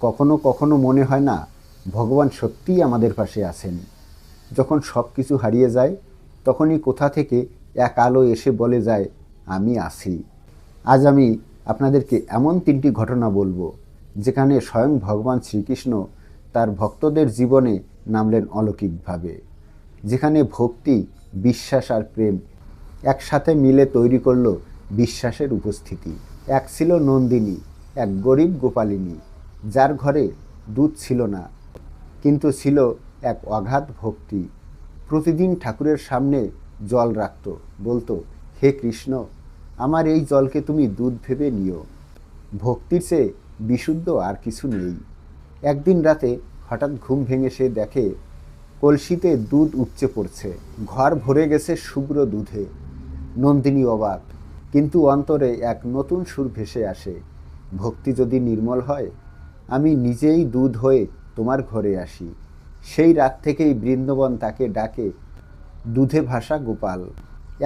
কখনো কখনো মনে হয় না, ভগবান সত্যিই আমাদের পাশে আছেন। যখন সব কিছু হারিয়ে যায়, তখনই কোথা থেকে এক আলো এসে বলে যায়, আমি আছি। আজ আমি আপনাদেরকে এমন তিনটি ঘটনা বলব, যেখানে স্বয়ং ভগবান শ্রীকৃষ্ণ তার ভক্তদের জীবনে নামলেন অলৌকিকভাবে, যেখানে ভক্তি, বিশ্বাস আর প্রেম একসাথে মিলে তৈরি করল বিশ্বাসের উপস্থিতি। এক ছিল নন্দিনী, এক গরিব গোপালিনী। যার ঘরে দুধ ছিল না, কিন্তু ছিল এক অগাধ ভক্তি। প্রতিদিন ঠাকুরের সামনে জল রাখত, বলতো, হে কৃষ্ণ, আমার এই জলকে তুমি দুধ ভেবে নিও। ভক্তির চেয়ে বিশুদ্ধ আর কিছু নেই। একদিন রাতে হঠাৎ ঘুম ভেঙে সে দেখে, কলসিতে দুধ উপচে পড়ছে, ঘর ভরে গেছে শুভ্র দুধে। নন্দিনী অবাক, কিন্তু অন্তরে এক নতুন সুর ভেসে আসে। ভক্তি যদি নির্মল হয় আমি নিজেই দুধ হয়ে তোমার ঘরে আসি। সেই রাত থেকেই বৃন্দবন তাকে ডাকে, দুধে ভাসা গোপাল।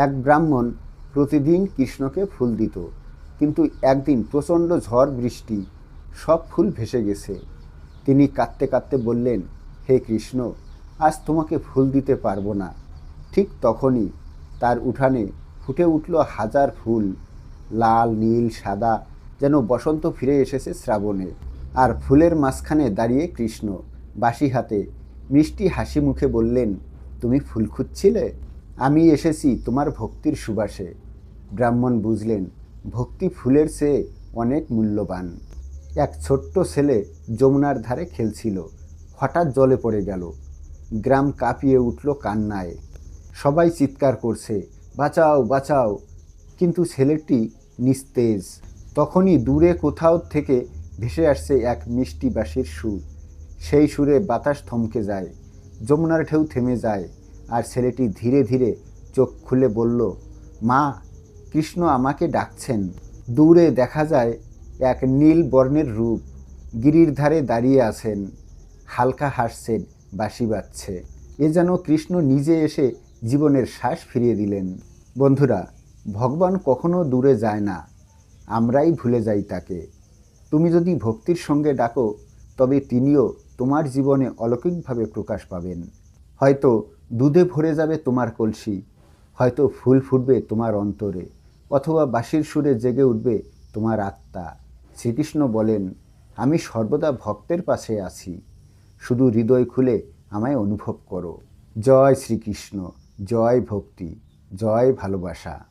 এক ব্রাহ্মণ প্রতিদিন কৃষ্ণকে ফুল দিত, কিন্তু একদিন প্রচণ্ড ঝড় বৃষ্টি, সব ফুল ভেসে গেছে। তিনি কাঁদতে কাঁদতে বললেন, হে কৃষ্ণ, আজ তোমাকে ফুল দিতে পারব না। ঠিক তখনই তার উঠানে ফুটে উঠল হাজার ফুল, লাল, নীল, সাদা, যেন বসন্ত ফিরে এসেছে শ্রাবণে। আর ফুলের মাঝখানে দাঁড়িয়ে কৃষ্ণ বাসি হাতে মিষ্টি হাসি মুখে বললেন, তুমি ফুল খুঁজছিলে? আমি এসেছি তোমার ভক্তির সুবাসে। ব্রাহ্মণ বুঝলেন, ভক্তি ফুলের চেয়ে অনেক মূল্যবান। এক ছোট্ট ছেলে যমুনার ধারে খেলছিল, হঠাৎ জলে পড়ে গেল। গ্রাম কাঁপিয়ে উঠল কান্নায়। সবাই চিৎকার করছে, বাঁচাও বাঁচাও! কিন্তু ছেলেটি নিস্তেজ, তখনই দূরে কোথাও থেকে ভেসে আসছে এক মিষ্টি বাঁশির সুর। সেই সুরে বাতাস থমকে যায়, যমুনার ঢেউ থেমে যায়, আর ছেলেটি ধীরে ধীরে চোখ খুলে বলল, মা, কৃষ্ণ আমাকে ডাকছেন। দূরে দেখা যায় এক নীল বর্ণের রূপ, গিরির ধারে দাঁড়িয়ে আছেন। হালকা হাসছেন বাঁশি বাজছে। এ যেন কৃষ্ণ নিজে এসে জীবনের শ্বাস ফিরিয়ে দিলেন। বন্ধুরা, ভগবান কখনো দূরে যায় না। আমরাই ভুলে যাই তাকে। তুমি যদি ভক্তির সঙ্গে ডাকো, তবে তিনিও তোমার জীবনে অলৌকিকভাবে প্রকাশ পাবেন। হয়তো দুধে ভরে যাবে তোমার কলসি, হয়তো ফুল ফুটবে তোমার অন্তরে, অথবা বাঁশির সুরে জেগে উঠবে তোমার আত্মা। শ্রীকৃষ্ণ বলেন, আমি সর্বদা ভক্তের পাশে আছি। শুধু হৃদয় খুলে আমায় অনুভব করো। জয় শ্রীকৃষ্ণ, জয় ভক্তি, জয় ভালোবাসা।